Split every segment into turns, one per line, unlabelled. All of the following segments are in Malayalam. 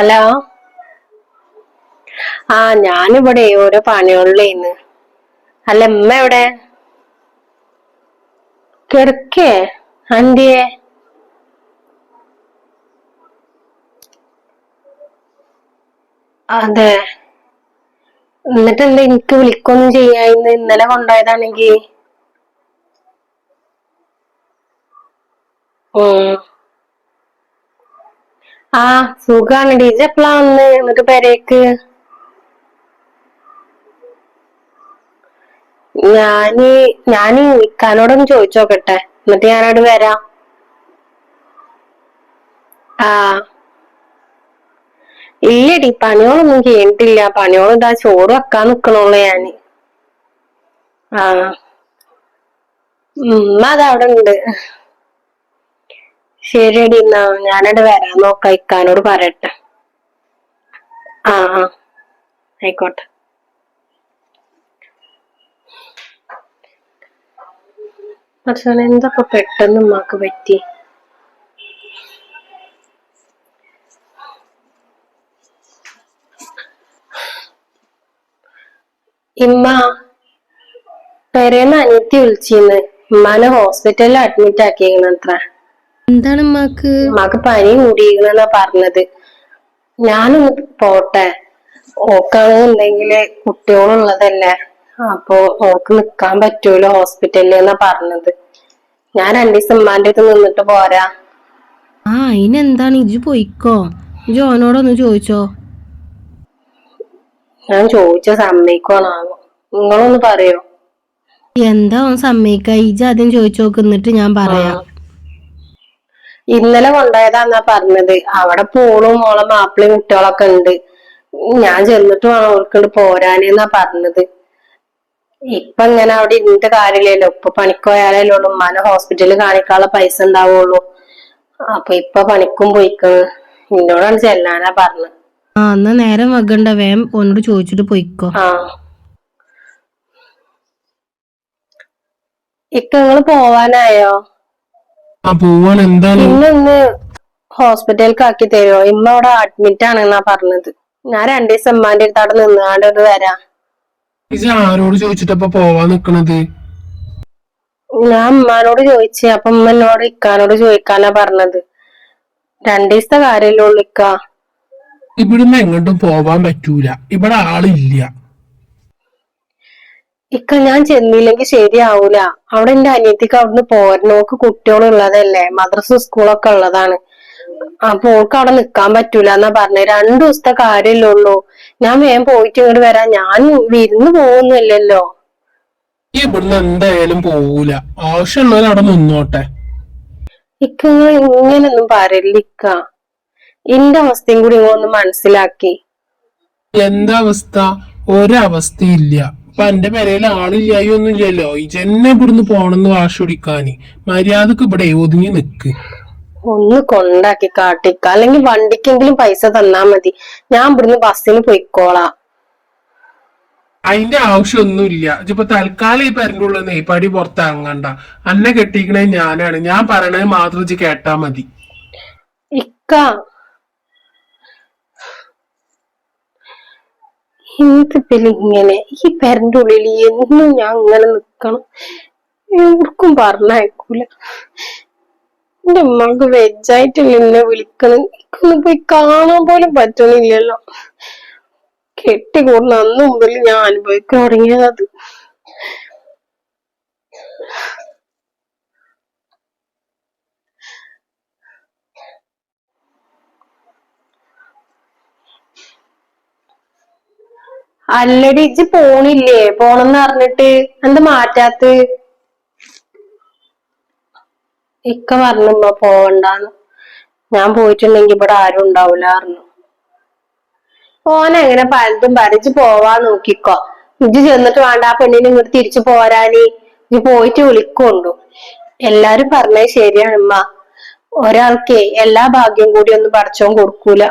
ഹലോ. ആ ഞാനിവിടെ ഓരോ പണികളിലേന്ന്. അല്ല ഉമ്മ എവിടെ? കിടക്കേ അന്റിയെ അതെ. എന്നിട്ട് എന്താ എനിക്ക് വിളിക്കൊന്നും ചെയ്യാന്ന് ഇന്നലെ കൊണ്ടുപോയതാണെങ്കി. ഉം. ആ സുഖാണ്. ടീച്ചർ എപ്പളാ വന്ന്? എന്നിട്ട് പെരേക്ക്? ഞാൻ ഞാൻ ഇക്കാനോടൊന്ന് ചോദിച്ചോക്കട്ടെ. എന്നിട്ട് ഞാനവിടെ വരാം. ആ. ഇല്ലടി പണിയോളൊന്നും ചെയ്തിട്ടില്ല പണിയോളം ഇതാ ചോറ് വെക്കാൻ നിക്കണുള്ളൂ ഞാൻ. ആ. ഉമ്മ അതവിടെ ഉണ്ട് ശരിയടി എന്നാ ഞാനവിടെ വരാൻ നോക്കാം ഇക്കാനോട് പറയട്ടെ. ആ ആ. ആയിക്കോട്ടെ. പക്ഷെ എന്തൊക്കെ പെട്ടെന്ന് ഉമ്മാക്ക് പറ്റി? ഇമ്മ പെരേന്ന് അനിയത്തി വിളിച്ചിന്ന്. ഉമ്മാനെ ഹോസ്പിറ്റലിൽ അഡ്മിറ്റ് ആക്കിയേക്കണത്ര.
എന്താണ് ഉമ്മാക്ക്?
ഉമ്മാക്ക് പനി കൂടിയിരുന്നാ പറഞ്ഞത്. ഞാനൊന്ന് പോട്ടെ. ഓക്കാണെന്നുണ്ടെങ്കിൽ കുട്ടികളുള്ളതല്ലേ അപ്പൊ ഓക്ക് നിക്കാൻ പറ്റൂല ഹോസ്പിറ്റലിൽ എന്നാ പറഞ്ഞത്. ഞാൻ രണ്ടു ദിവസം ഉമ്മാന്റെ അടുത്ത് നിന്നിട്ട് പോരാ.
ആ അതിനെന്താണ് ഇജ് പോയിക്കോ. ഇജ് ഓനോടൊന്ന് ചോദിച്ചോ.
ഞാൻ ചോദിച്ച സമ്മതിക്കോണാവോ നിങ്ങളൊന്ന് പറയോ?
എന്താ ഓൻ സമ്മതിക്ക? ഇജ് ആദ്യം ചോദിച്ചു നോക്ക് എന്നിട്ട് ഞാൻ പറയാം.
ഇന്നലെ കൊണ്ടുപോയതാന്നാ പറഞ്ഞത്. അവിടെ പോളും മോളെ മാപ്പിളയും കുട്ടികളൊക്കെ ഉണ്ട്. ഞാൻ ചെന്നിട്ട് വേണം ഓർക്കണ്ട് പോരാനെന്നാ പറഞ്ഞത്. ഇപ്പൊ ഇങ്ങനെ അവിടെ ഇരുന്നിട്ട് കാര്യമില്ലല്ലോ. ഇപ്പൊ പണിക്കോയാലല്ലേ ഉള്ളൂ. ഉമ്മാനെ ഹോസ്പിറ്റലിൽ കാണിക്കാനുള്ള പൈസ ഉണ്ടാവുള്ളൂ. അപ്പൊ ഇപ്പൊ പണിക്കും പോയിക്കണ്. എന്നോടാണ് ചെല്ലാനാ പറഞ്ഞത്.
ആ എന്നാ നേരം വെക്കണ്ട വേം ഓനോട് ചോദിച്ചിട്ട് പോയിക്കോ.
ആ. ഇക്ക നിങ്ങൾ പോവാനായോ?
ആ പോവാൻ എന്താണ്?
ഇന്നൊന്ന് ഹോസ്പിറ്റലിലേക്ക് ആക്കി തരുമോ ഇമ്മ അവിടെ അഡ്മിറ്റ് ആണെന്നാ പറഞ്ഞത്. ഞാൻ രണ്ടു ദിവസം ഉമ്മാന്റെ അടുത്ത് അവിടെ നിന്നാണ്ട് ഒന്ന് വരാം.
ഇജ് ആരോട് ചോദിച്ചിട്ടപ്പോ പോവാൻ നിക്കണത്?
ഞാൻ ഉമ്മാനോട് ചോദിച്ചു. അപ്പൊ ഉമ്മ എന്നോട് ഇക്കാനോട് ചോദിക്കാനാ പറഞ്ഞത്. രണ്ടു ദിവസത്തെ കാര്യമല്ലേ ഉള്ളു ഇക്ക.
ഇവിടുന്ന് എങ്ങോട്ടും പോവാൻ പറ്റൂല. ഇവിടെ ആളില്ല.
ഇക്ക ഞാൻ ചെന്നില്ലെങ്കിൽ ശരിയാവൂല. അവിടെ എന്റെ അനിയത്തിക്ക് അവിടുന്ന് പോരണോക്ക് കുട്ടികളുള്ളതല്ലേ? മദ്രസ സ്കൂളൊക്കെ ഉള്ളതാണ്. അപ്പൊ ഓൾക്ക് അവിടെ നിക്കാൻ പറ്റൂല എന്നാ പറഞ്ഞത് രണ്ടു ദിവസത്തെ കാര്യമല്ലേ ഉള്ളൂ ഞാൻ വേഗം പോയിട്ട് ഇങ്ങോട്ട് വരാം. ഞാൻ വിരുന്ന് പോകുന്നില്ലല്ലോ.
ഈ ഇവിടുന്ന് എന്തായാലും പോവൂല. ആവശ്യമുള്ളവർ അവിടെ നിന്നോട്ടെ.
ഇക്ക നിങ്ങൾ ഇങ്ങനൊന്നും പറയില്ല ഇക്ക. എന്റെ അവസ്ഥയും കൂടി ഒന്ന് മനസ്സിലാക്കി.
എന്താ അവസ്ഥ? ഒരവസ്ഥയില്ല ഇപ്പൊ എന്റെ പെരയിൽ ആളില്ലായി ഒന്നും ഇല്ലല്ലോ. ഇജന്നെ ഇവിടുന്ന് പോണെന്ന് വാശി പിടിക്കാന്. മര്യാദയ്ക്ക് ഇവിടെ ഒതുങ്ങി നിക്ക്.
ഒന്ന് കൊണ്ടാക്കി കാട്ടിക്ക. അല്ലെങ്കിൽ വണ്ടിക്കെങ്കിലും പൈസ തന്നാ മതി. ഞാൻ ഇവിടുന്ന് ബസ്സിന് പോയിക്കോളാം.
അതിന്റെ ആവശ്യമൊന്നുമില്ല ഇതിപ്പോ തൽക്കാലം ഈ പെരന്റെ ഉള്ള നെയ്പാടി പടി പുറത്തിറങ്ങണ്ട. അന്നെ കെട്ടിക്കണേ ഞാനാണ്. ഞാൻ പറയണത് മാത്രം കേട്ടാ മതി.
ഇക്ക എന്തിപ്പില്ല ഇങ്ങനെ ഈ പെരന്റെ ഉള്ളിൽ എന്നും ഞാൻ ഇങ്ങനെ നിക്കണം. എവർക്കും പറഞ്ഞയക്കൂല. എന്റെ ഉമ്മക്ക് വെജായിട്ടില്ല എന്നെ വിളിക്കണം. എനിക്കൊന്ന് പോയി കാണാൻ പോലും പറ്റണില്ലല്ലോ. കെട്ടിക്കൂടുന്ന അന്ന് മുതൽ ഞാൻ അനുഭവിക്കാൻ തുടങ്ങിയത് അല്ലടി ഇജ്ജ് പോണില്ലേ? പോണെന്ന് പറഞ്ഞിട്ട് എന്ത് മാറ്റാത്ത്? ഇക്ക പറഞ്ഞുമ്മ പോവണ്ടാന്ന്. ഞാൻ പോയിട്ടുണ്ടെങ്കി ഇവിടെ ആരും ഉണ്ടാവൂല പറഞ്ഞു. പോനെങ്ങനെ പലതും പറിച്ച് പോവാൻ നോക്കിക്കോ. ഇജ്ജ് ചെന്നിട്ട് വേണ്ട ആ പെണ്ണിനെ ഇങ്ങോട്ട് തിരിച്ചു പോരാന്. ഇജ്ജ് പോയിട്ട് വിളിക്കൊണ്ടു. എല്ലാരും പറഞ്ഞത് ശരിയാണ് ഉമ്മ. ഒരാൾക്കേ എല്ലാ ഭാഗ്യം കൂടി ഒന്നും പടച്ചോൻ കൊടുക്കൂല.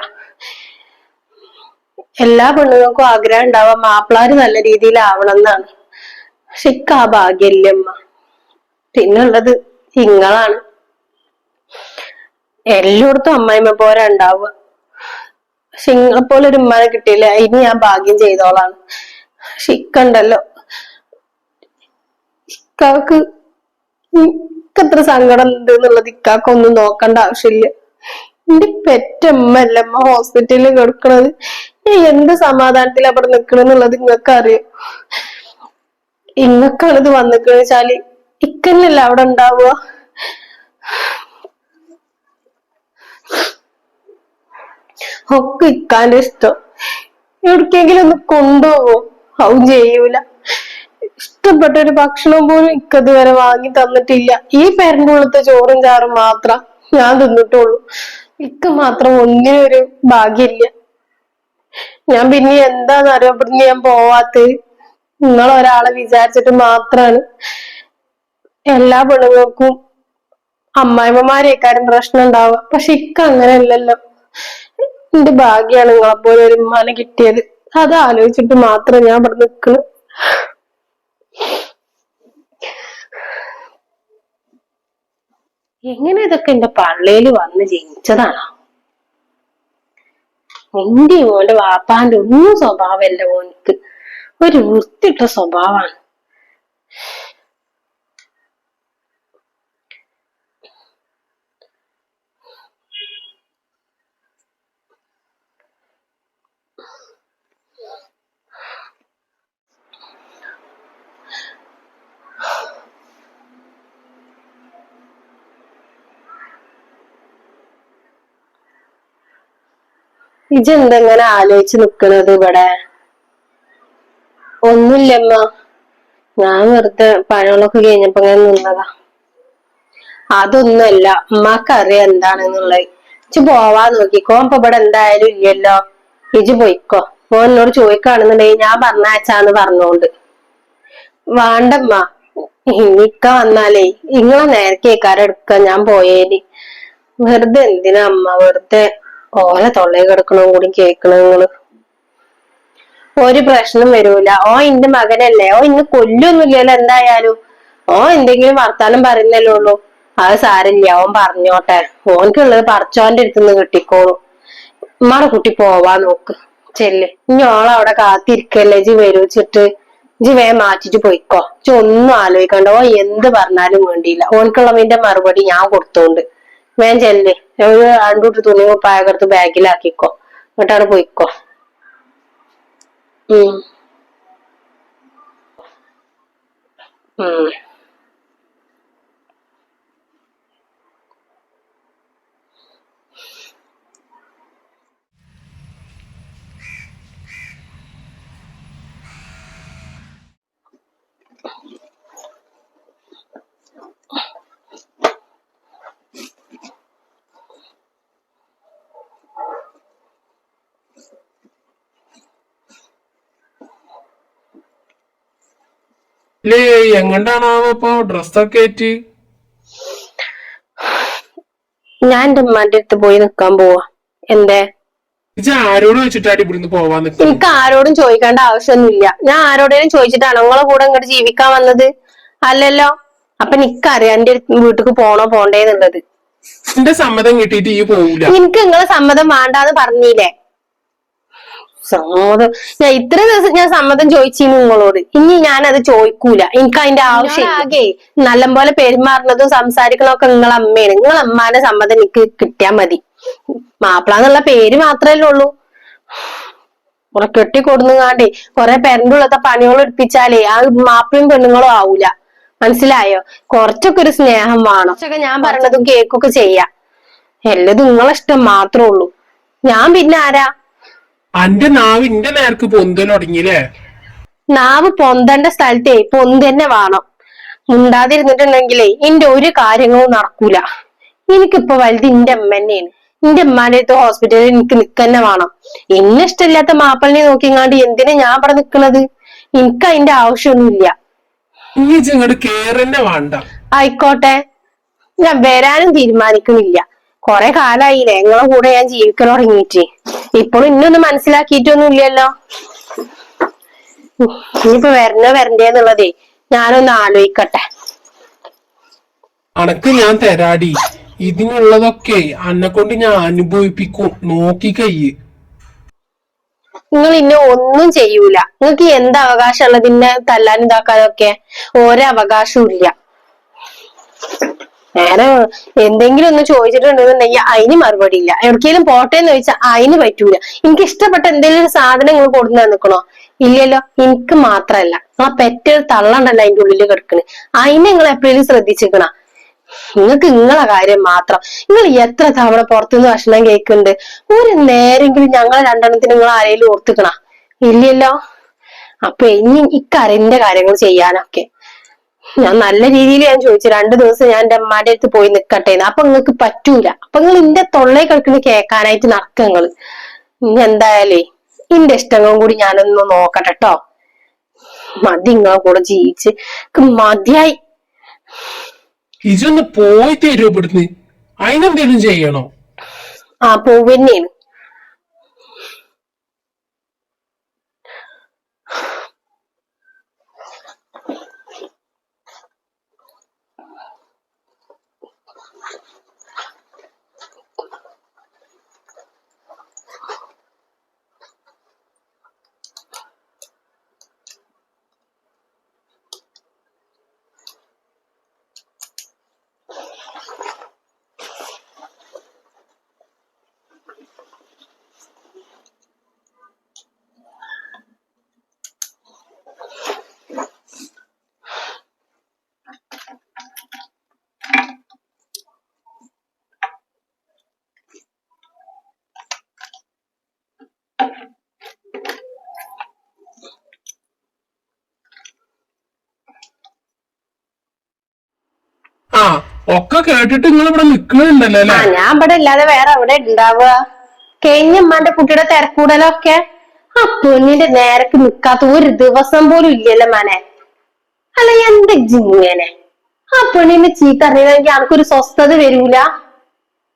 എല്ലാ പെണ്ണുങ്ങൾക്കും ആഗ്രഹം ഉണ്ടാവാം മാപ്പിളാര് നല്ല രീതിയിൽ ആവണം എന്നാണ് പക്ഷെ ഇക്ക് ആ ഭാഗ്യമില്ല ഉമ്മ പിന്നുള്ളത് ഇങ്ങളാണ്. എല്ലായിടത്തും അമ്മായിമ്മ പോരാ ഉണ്ടാവുക. പക്ഷെ ഇങ്ങളെപ്പോലെ ഒരു ഉമ്മനെ കിട്ടിയില്ല ഇനി ഞാൻ ഭാഗ്യം ചെയ്തോളാണ്. പക്ഷെ ഇക്കണ്ടല്ലോ ഇക്കാക്ക് ഇക്കത്ര സങ്കടം ഉണ്ട് എന്നുള്ളത് ഇക്കാക്കൊന്നും നോക്കണ്ട ആവശ്യമില്ല. എന്റെ പെറ്റമ്മല്ല അമ്മ ഹോസ്പിറ്റലിൽ കിടക്കണത്. എന്ത് സമാധാനത്തിൽ അവിടെ നിക്കണെന്നുള്ളത് നിങ്ങൾക്ക് അറിയാം ഇങ്ങക്കാണ് ഇത് വന്നിക്കണെന്ന് വെച്ചാൽ ഇക്കന്നല്ല അവിടെ ഉണ്ടാവുക? ഒക്കെ ഇക്കാന്റെ ഇഷ്ടം. എവിടേക്കെങ്കിലും ഒന്ന് കൊണ്ടുപോകോ അതും ചെയ്യൂല. ഇഷ്ടപ്പെട്ട ഒരു ഭക്ഷണം പോലും ഇക്കതുവരെ വാങ്ങി തന്നിട്ടില്ല. ഈ പേരന്റെ ഉള്ളത്തെ ചോറും ചാറും മാത്രം ഞാൻ തിന്നിട്ടുള്ളൂ. ഇക്ക മാത്രം ഒന്നിനും ഒരു ഭാഗ്യമില്ല. ഞാൻ പിന്നെ എന്താന്ന് അറിയപ്പെടുന്ന ഞാൻ പോവാത്ത. നിങ്ങൾ ഒരാളെ വിചാരിച്ചിട്ട് മാത്രാണ്. എല്ലാ പെണ്ണുങ്ങൾക്കും അമ്മായിമ്മമാരെക്കാരും പ്രശ്നം ഉണ്ടാവുക. പക്ഷെ ഇക്ക അങ്ങനെയല്ലല്ലോ. എന്റെ ഭാഗ്യാണ് നിങ്ങളെ പോലെ ഒരു ഉമ്മാനെ കിട്ടിയത്. അത് ആലോചിച്ചിട്ട് മാത്രം ഞാൻ ഇവിടെ നിൽക്കുന്നു എങ്ങനെ ഇതൊക്കെ എന്റെ പള്ളിയിൽ വന്ന് ജനിച്ചതാണോ? എന്റെ മോന്റെ വാപ്പാന്റെ ഒന്നും സ്വഭാവമല്ല ഓനിക്ക് ഒരു വൃത്തിട്ട സ്വഭാവമാണ്. ഇജെന്തെങ്ങനെ ആലോചിച്ച് നിക്കണത് ഇവിടെ? ഒന്നുമില്ലമ്മ. ഞാൻ വെറുതെ പഴങ്ങളൊക്കെ കഴിഞ്ഞപ്പോ ഇങ്ങനെ നിന്നതാ. അതൊന്നുമല്ല ഉമ്മാക്കറിയാം എന്താണെന്നുള്ളത്. ഇജ് പോവാ നോക്കിക്കോ ഇപ്പൊ ഇവിടെ എന്തായാലും ഇല്ലല്ലോ. ഇജ് പോയിക്കോ. ഓൻ എന്നോട് ചോദിക്കാണെന്നുണ്ടെങ്കിൽ ഞാൻ പറഞ്ഞയച്ചാന്ന് പറഞ്ഞോണ്ട്. വേണ്ടമ്മ ഇനിക്ക വന്നാലേ ഇങ്ങളെ നേരത്തെ എടുക്ക ഞാൻ പോയേന്. വെറുതെ എന്തിനാ അമ്മ വെറുതെ ഓല തൊള്ളയിൽ കിടക്കണോ കൂടി കേക്കണ നിങ്ങൾ ഒരു പ്രശ്നം വരൂല. ഓ ഇന്റെ മകനല്ലേ. ഓ ഇന്ന് കൊല്ലൊന്നുമില്ലല്ലോ എന്തായാലും. ഓ എന്തെങ്കിലും വർത്താനം പറയുന്നല്ലേ ഉള്ളൂ. അത് സാരില്ല ഓൻ പറഞ്ഞോട്ടെ. ഓൻക്കുള്ളത് പറച്ചോന്റെ അടുത്തുനിന്ന് കിട്ടിക്കോളൂ. ഉമ്മാടെ കുട്ടി പോവാ നോക്ക്. ചെല്ല്. ഇനി ഓളവിടെ കാത്തിരിക്കല്ലേ ജി വരൂച്ചിട്ട് ജി വേ മാറ്റിട്ട് പോയിക്കോ. ജി ഒന്നും ആലോചിക്കണ്ട. ഓ എന്ത് പറഞ്ഞാലും വേണ്ടിയില്ല. ഓൻക്കുള്ളവന്റെ മറുപടി ഞാൻ കൊടുത്തോണ്ട്. വേൻ ചെല്ല് ഒരു ആണ്ടുട്ട് തുണി പായകർത്ത് ബാഗിലാക്കിക്കോ. എന്നിട്ടാണ് പോയിക്കോ. ഉം. ഉം.
ലേ എങ്ങണ്ടാണാവോ ഇപ്പൊ? ഡ്രസ്സൊക്കെ ഏറ്റ്
ഞാൻ എന്റെ ഉമ്മാന്റെ അടുത്ത് പോയി നിക്കാൻ പോവാ. എന്തേ?
ഇജ് ആരോട് വെച്ചിട്ടാണ് ഇവിടുന്ന് പോവാൻ നിക്കുന്നത്
എനിക്ക് ആരോടും ചോദിക്കേണ്ട ആവശ്യമൊന്നുമില്ല. ഞാൻ ആരോടേലും ചോദിച്ചിട്ടാണ്? നിങ്ങളെ കൂടെ ഇങ്ങോട്ട് ജീവിക്കാൻ വന്നത്? അല്ലല്ലോ. അപ്പൊ നിക്കറിയാം എന്റെ വീട്ടിക്ക് പോണോ പോണ്ടേന്നുള്ളത്.
എന്റെ സമ്മതം കിട്ടിയിട്ട് ഈ പോവൂല.
എനിക്ക് നിങ്ങളെ സമ്മതം വേണ്ടാന്ന് പറഞ്ഞില്ലേ? സമ്മതം. ഞാൻ ഇത്ര ദിവസം ഞാൻ സമ്മതം ചോദിച്ചിരുന്നു നിങ്ങളോട്. ഇനി ഞാൻ അത് ചോദിക്കൂല. എനിക്ക് അതിന്റെ ആവശ്യം ആകെ നല്ലപോലെ പെരുമാറുന്നതും സംസാരിക്കണമൊക്കെ നിങ്ങളെ അമ്മയാണ്. നിങ്ങളെ അമ്മാന്റെ സമ്മതം എനിക്ക് കിട്ടിയാ മതി. മാപ്പിള എന്നുള്ള പേര് മാത്രല്ലേ ഉള്ളൂ. കുറെ കെട്ടി കൊടുങ്ങാണ്ടേ കുറെ പെരന്റെ ഉള്ളത്തെ പണികൾ എടുപ്പിച്ചാലേ ആ മാപ്പിളയും പെണ്ണുങ്ങളും ആവൂല. മനസ്സിലായോ? കുറച്ചൊക്കെ ഒരു സ്നേഹം വേണം. കുറച്ചൊക്കെ ഞാൻ പറഞ്ഞതും കേക്കൊക്കെ ചെയ്യാം. എല്ലതും നിങ്ങളെ ഇഷ്ടം മാത്രമേ ഉള്ളൂ. ഞാൻ പിന്നെ ആരാ?
അന്റെ നാവ് ഇന്റെ നേർക്ക് പൊന്തൽ തുടങ്ങിയില്ലേ?
നാവ് പൊന്തണ്ട സ്ഥലത്തെ പൊന്തന്നെ വേണം. മുണ്ടാതിരുന്നിട്ടുണ്ടെങ്കിലേ എന്റെ ഒരു കാര്യങ്ങളും നടക്കൂല. എനിക്കിപ്പോ വലുത് എന്റെ അമ്മ തന്നെയാണ്. എന്റെ അമ്മാന്റെ അടുത്ത് ഹോസ്പിറ്റലിൽ എനിക്ക് നിക്കന്നെ വേണം. എന്നെ ഇഷ്ടമില്ലാത്ത മാപ്പിളിനെ നോക്കിങ്ങാണ്ട് എന്തിനാ ഞാൻ ഇവിടെ നിക്കണത്? എനിക്ക് അതിന്റെ ആവശ്യമൊന്നുമില്ല.
ഇങ്ങോട്ട് കേറന്നെ വേണ്ട.
ആയിക്കോട്ടെ. ഞാൻ വരാനും തീരുമാനിക്കണില്ല. കൊറേ കാലായില്ലേ? നിങ്ങളെ കൂടെ ഞാൻ ജീവിക്കാൻ തുടങ്ങിയിട്ട്. ഇപ്പോഴും ഇന്നൊന്നും മനസ്സിലാക്കിയിട്ടൊന്നും ഇല്ലല്ലോ ഇനിയിപ്പോ വരണോ വരണ്ടേന്നുള്ളതേ ഞാനൊന്ന് ആലോചിക്കട്ടെ.
അണക്ക് ഞാൻ തരാടി. ഇതിനുള്ളതൊക്കെ അന്നെ കൊണ്ട് ഞാൻ അനുഭവിപ്പിക്കും. നോക്കി കയ്യ്.
നിങ്ങൾ ഇന്നെ ഒന്നും ചെയ്യൂല. നിങ്ങൾക്ക് എന്ത് അവകാശമുള്ളതിന്നെ തല്ലാൻ ഇതാക്കാനൊക്കെ ഒരവകാശവും ഇല്ല. നേരെ എന്തെങ്കിലും ഒന്ന് ചോദിച്ചിട്ടുണ്ടെന്നുണ്ടെങ്കിൽ അതിന് മറുപടി ഇല്ല. എവിടേക്കെങ്കിലും പോട്ടെ എന്ന് ചോദിച്ചാൽ അതിന് പറ്റൂല. എനിക്ക് ഇഷ്ടപ്പെട്ട എന്തെങ്കിലും ഒരു സാധനം നിങ്ങൾ കൊടുന്നു നിൽക്കണോ ഇല്ലല്ലോ എനിക്ക് മാത്രല്ല. ആ പെറ്റൊരു തള്ളണ്ടല്ലോ അതിന്റെ ഉള്ളിൽ കിടക്കണ്. അതിനെ നിങ്ങൾ എപ്പോഴും ശ്രദ്ധിച്ചിരിക്കണ. നിങ്ങൾക്ക് നിങ്ങളെ കാര്യം മാത്രം. നിങ്ങൾ എത്ര തവണ പുറത്തുനിന്ന് ഭക്ഷണം കേൾക്കുന്നുണ്ട് ഒരു നേരെങ്കിലും ഞങ്ങളെ രണ്ടെണ്ണത്തിന് നിങ്ങൾ ആരെങ്കിലും ഓർത്തുക്കണ? ഇല്ലല്ലോ. അപ്പൊ ഇനി ഇക്കറിന്റെ കാര്യങ്ങൾ ചെയ്യാനൊക്കെ. ഞാൻ നല്ല രീതിയിൽ ഞാൻ ചോദിച്ചു. രണ്ടു ദിവസം ഞാൻ എന്റെ അമ്മാന്റെ അടുത്ത് പോയി നിക്കട്ടെ എന്ന്. അപ്പൊ നിങ്ങൾക്ക് പറ്റൂല. അപ്പൊ നിങ്ങൾ എന്റെ തൊള്ളയെ കളിക്കുന്ന കേൾക്കാനായിട്ട് നടക്കുക നിങ്ങൾ. ഇനി എന്തായാലേ എന്റെ ഇഷ്ടങ്ങളും കൂടി ഞാനൊന്ന് നോക്കട്ടെ ട്ടോ. മതി നിങ്ങളെ കൂടെ ജീവിച്ച്. മതിയായി.
ഇജൊന്ന് പോയി തരുമോ ഇവിടുന്ന്? അതിനെന്തേലും ചെയ്യണോ?
ആ പോവന്നെയാണ്
ആ ഒക്കെ കേട്ടിട്ട് നിങ്ങൾ ഇവിടെ നിക്കണുണ്ടല്ലോ അല്ലെ?
ഞാൻ ഇവിടെ ഇല്ലാതെ വേറെ എവിടെ ഉണ്ടാവുക കഴിഞ്ഞ ഉമ്മാന്റെ കുട്ടിയുടെ തിരക്കൂടലൊക്കെ? ആ പൊന്നിന്റെ നേരക്ക് നിക്കാത്ത ഒരു ദിവസം പോലും ഇല്ലല്ലോ മനെ. അല്ല എന്ത് ജിങ്ങനെ. ആ പെണ്ണിനെ ചീത്ത അറിയണമെങ്കിൽ അവർക്കൊരു സ്വസ്ഥത വരൂല.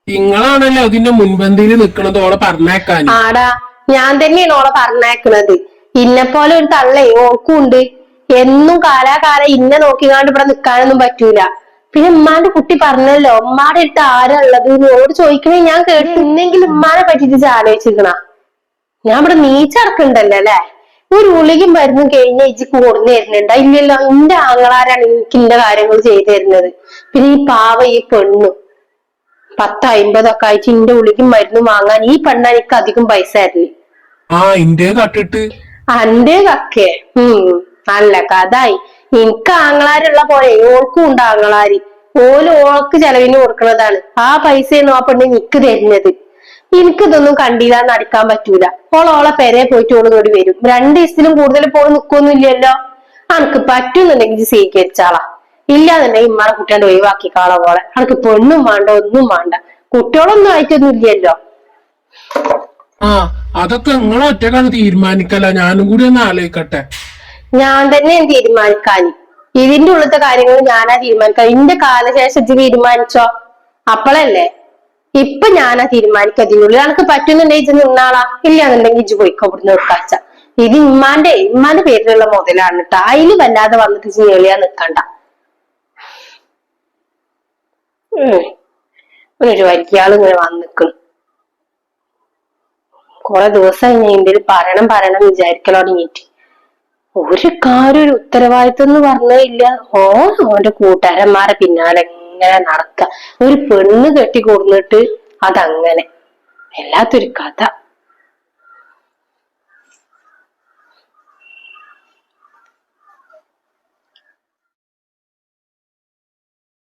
നിങ്ങളാണല്ലോ അതിന്റെ മുൻപന്തിയിൽ നിക്കണത് ഓളെ പറഞ്ഞേക്കാൻ?
ആടാ ഞാൻ തന്നെയാണ് ഓളെ പറഞ്ഞേക്കണത്. ഇന്നെ പോലെ ഒരു തള്ളേ ഓൾക്കും ഉണ്ട്. എന്നും കാലാകാലം ഇന്നെ നോക്കിക്കാണ്ട് ഇവിടെ നിക്കാനൊന്നും പറ്റൂല. പിന്നെ ഉമ്മാന്റെ കുട്ടി പറഞ്ഞല്ലോ ഉമ്മാടെ അടുത്ത് ആരാ ഉള്ളത്? ഓട് ചോദിക്കണേ ഞാൻ കേട്ട് ഇന്നെങ്കിലും ഉമ്മാനെ പറ്റിട്ട് ആലോചിക്കണ ഞാൻ ഇവിടെ നീച്ചടക്കണ്ടല്ലോ അല്ലെ? ഒരു ഉളികും മരുന്നും കഴിഞ്ഞ ഇജിക്ക് കൊടുന്നു തരുന്നുണ്ട്? ഇല്ലല്ലോ ഇന്റെ ആങ്ങളാരാണ് എനിക്ക് ഇന്റെ കാര്യങ്ങൾ ചെയ്തു തരുന്നത്. പിന്നെ ഈ പാവ ഈ പെണ്ണു പത്ത് അമ്പതൊക്കെ ആയിട്ട് ഇന്റെ ഉളിക്കും മരുന്നും വാങ്ങാൻ ഈ പെണ്ണ എനിക്ക് അധികം പൈസ ആയിരുന്നു
ആ ഇന്റെ കട്ടിട്ട്.
അന്റെ കക്കേ ഉം നല്ല കഥായി എനിക്ക് ആങ്ങളാരുള്ള പോലെ ഓൾക്കും ഉണ്ട് ആങ്ങളാര്. ഓൽ ഓൾക്ക് ചെലവിന് കൊടുക്കണതാണ്. ആ പൈസയൊന്നും ആ പെണ്ണ് നിക്ക് തരുന്നത്. എനിക്കിതൊന്നും കണ്ടില്ല അടിക്കാൻ പറ്റൂല. ഓൾ ഓളെ പെരെ പോയിട്ട് ഓൾ കൂടി വരും. രണ്ട് ദിവസത്തിലും കൂടുതൽ പോയി നിക്കൊന്നും ഇല്ലല്ലോ അനക്ക് പറ്റുന്നുണ്ടെങ്കിൽ സ്വീകരിച്ചാളാ. ഇല്ലാന്നുണ്ടെങ്കിൽ ഇമ്മാടെ കുട്ടിയാണ്ട് ഒഴിവാക്കിക്കാളെ പോലെ അനക്ക് പെണ്ണും വേണ്ട ഒന്നും വേണ്ട കുട്ടികളൊന്നും ആയിട്ടൊന്നും ഇല്ലല്ലോ
ആ അതൊക്കെ നിങ്ങളൊറ്റക്കാണ് തീരുമാനിക്കല്ല ഞാനും കൂടി ഒന്ന് ആലോചിക്കട്ടെ.
ഞാൻ തന്നെ തീരുമാനിക്കാൻ ഇതിന്റെ ഉള്ളത്തെ കാര്യങ്ങൾ ഞാനാ തീരുമാനിക്കാം. ഇന്റെ കാലശേഷം തീരുമാനിച്ചോ? അപ്പോഴല്ലേ ഇപ്പൊ ഞാനാ തീരുമാനിക്കുക ഇതിനുള്ളിൽ എനിക്ക് പറ്റുന്നുണ്ടെങ്കിൽ ഇത് നിന്നാളാ ഇല്ലാന്നുണ്ടെങ്കിൽ ഇജ്ജ് പോയിക്കോ ഇവിടുന്ന് കാഴ്ച. ഇത് ഇമ്മാന്റെ ഇമ്മാന്റെ പേരിലുള്ള മുതലാണ് കേട്ടോ. അതിൽ വല്ലാതെ വന്നിട്ട് ഞെളിയാ നിക്കണ്ട. ഒരു വലിയാൾ ഇങ്ങനെ വന്നിക്കണം കൊറേ ദിവസം കഴിഞ്ഞ എന്തേലും പറയണം പറയണം വിചാരിക്കലോ തുടങ്ങിയിട്ട് ഒരു കാര്യം ഒരു ഉത്തരവാദിത്വം എന്ന് പറഞ്ഞില്ല. ഓൻ ഓന്റെ കൂട്ടുകാരന്മാരെ പിന്നാലെ എങ്ങനെ നടക്ക. ഒരു പെണ്ണ് കെട്ടി കൊടുന്നിട്ട് അതങ്ങനെ. വല്ലാത്തൊരു കഥ.